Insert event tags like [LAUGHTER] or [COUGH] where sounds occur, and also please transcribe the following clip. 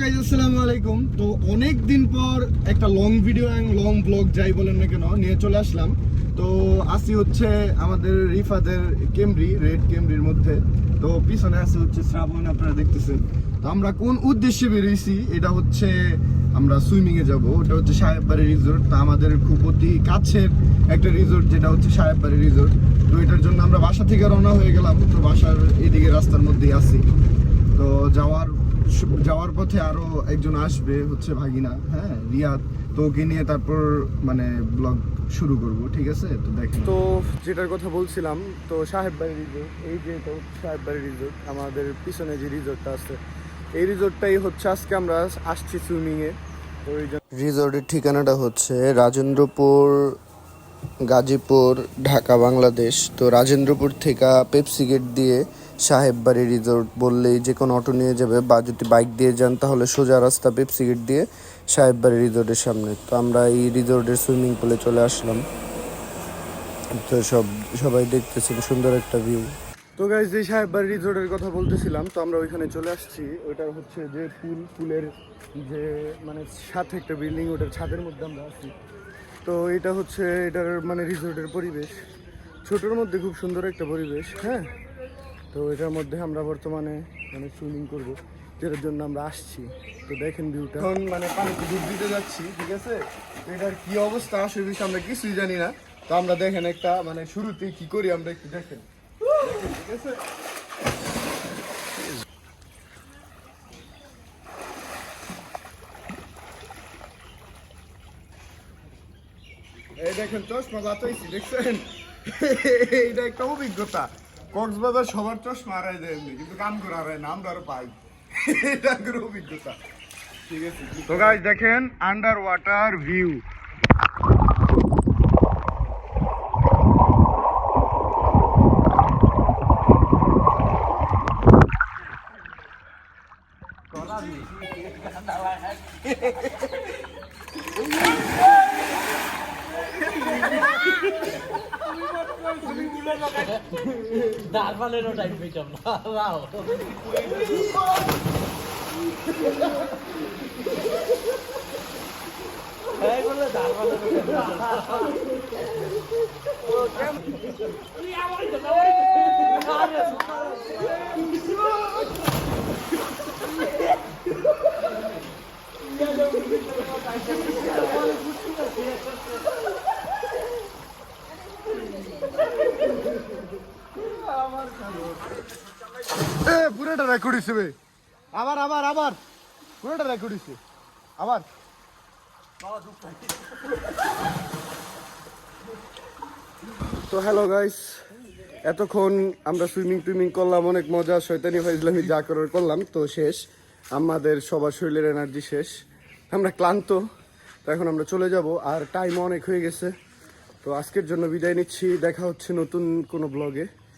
Guys আসসালামু আলাইকুম। তো অনেক দিন পর একটা লং ভিডিও এবং লং ব্লগ যাই বলেন না কেন, নিয়ে চলে আসলাম। তো আসি হচ্ছে আমাদের রিফাদের কেমরি, রেড কেমরির মধ্যে। তো পিছনে আছে হচ্ছে শ্রাবণ, আপনারা দেখতেছেন। তো আমরা কোন উদ্দেশ্যে বেরিয়েছি, এটা হচ্ছে আমরা সুইমিং এ যাব। ওটা হচ্ছে সাহেববাড়ি রিসোর্ট তা আমাদের খুব অতি কাছের একটা রিসোর্ট যেটা হচ্ছে সাহেববাড়ি রিসোর্ট তো এটার জন্য আমরা বাসা থেকে রওনা হয়ে গেলাম। তো বাসার এদিকে রাস্তার মধ্যেই আছি। তো যাওয়ার যাওয়ার পথে আরও একজন আসবে হচ্ছে ভাগিনা হ্যাঁ রিয়াদ। তো ওকে নিয়ে তারপর মানে ব্লগ শুরু করব ঠিক আছে? তো দেখেন। তো যেটার কথা বলছিলাম তো সাহেব বাড়ি রিজোর্ট এই যে সাহেব বাড়ি রিজোর্ট আমাদের পিছনে যে রিসোর্টটা আছে এই রিজোর্টটাই হচ্ছে আজকে আমরা আসছি সুইমিংয়ে তো এই রিসোর্টের ঠিকানাটা হচ্ছে রাজেন্দ্রপুর গাজীপুর, ঢাকা, বাংলাদেশ। তো রাজেন্দ্রপুর থেকে পেপসি গেট দিয়ে সাহেববাড়ি রিজোর্ট বললেই যে কোনো অটো নিয়ে যাবে বা যদি বাইক দিয়ে যান তাহলে সোজা রাস্তা পেপসি গেট দিয়ে সাহেব বাড়ি রিসোর্টের সামনে। তো আমরা এই রিসোর্টের সুইমিং পুলে চলে আসলাম। তো সব, সবাই দেখতেছেন, সুন্দর একটা ভিউ তো গাইজ যে সাহেব বাড়ি রিজোর্টের কথা বলতেছিলাম, তো আমরা ওইখানে চলে আসছি। ওইটা হচ্ছে যে পুল পুলের যে মানে সাথে একটা বিল্ডিং ওটার ছাদের মধ্যে আমরা আছি। তো এটা হচ্ছে এটার মানে রিসোর্টের পরিবেশ। ছোটোর মধ্যে খুব সুন্দর একটা পরিবেশ হ্যাঁ? তো এটার মধ্যে আমরা বর্তমানে মানে সুইমিং করব, যেটার জন্য আমরা আসছি। তো দেখেন ভিউটা এখন মানে পানিতে ডুব দিতে যাচ্ছি, ঠিক আছে? এটার কি অবস্থা আসে বিষয়ে আমরা কিছুই জানি না। তো আমরা দেখেন একটা মানে শুরুতে কি করি, আমরা একটু দেখেন। ঠিক আছে? এই দেখেন চশমা বাতাইছি দেখছেন? [LAUGHS] এইটা একটা অভিজ্ঞতা। কক্সবাজার সবার চশমা হারাই দেয় এমনি কিন্তু কাম করে হারায় না আমরা আরও পাই। [LAUGHS] এটা করে অভিজ্ঞতা। ঠিক আছে তো গাইজ দেখেন আন্ডার ওয়াটার ভিউ দারবালেরও টাইম পেতাম না। রাও এই বলে দারবালেরও পুরোটা রেকর্ড হিসেবে আবার আবার আবার। পুরোটা আবার। তো হ্যালো গাইস এতক্ষণ আমরা সুইমিং টুইমিং করলাম, অনেক মজা শৈতানি ফাইজলামি যা করার করলাম, তো শেষ। আমাদের সবার শরীরের এনার্জি শেষ। আমরা ক্লান্ত, তো এখন আমরা চলে যাব, আর টাইম অনেক হয়ে গেছে। তো আজকের জন্য বিদায় নিচ্ছি, দেখা হচ্ছে নতুন কোনো ব্লগে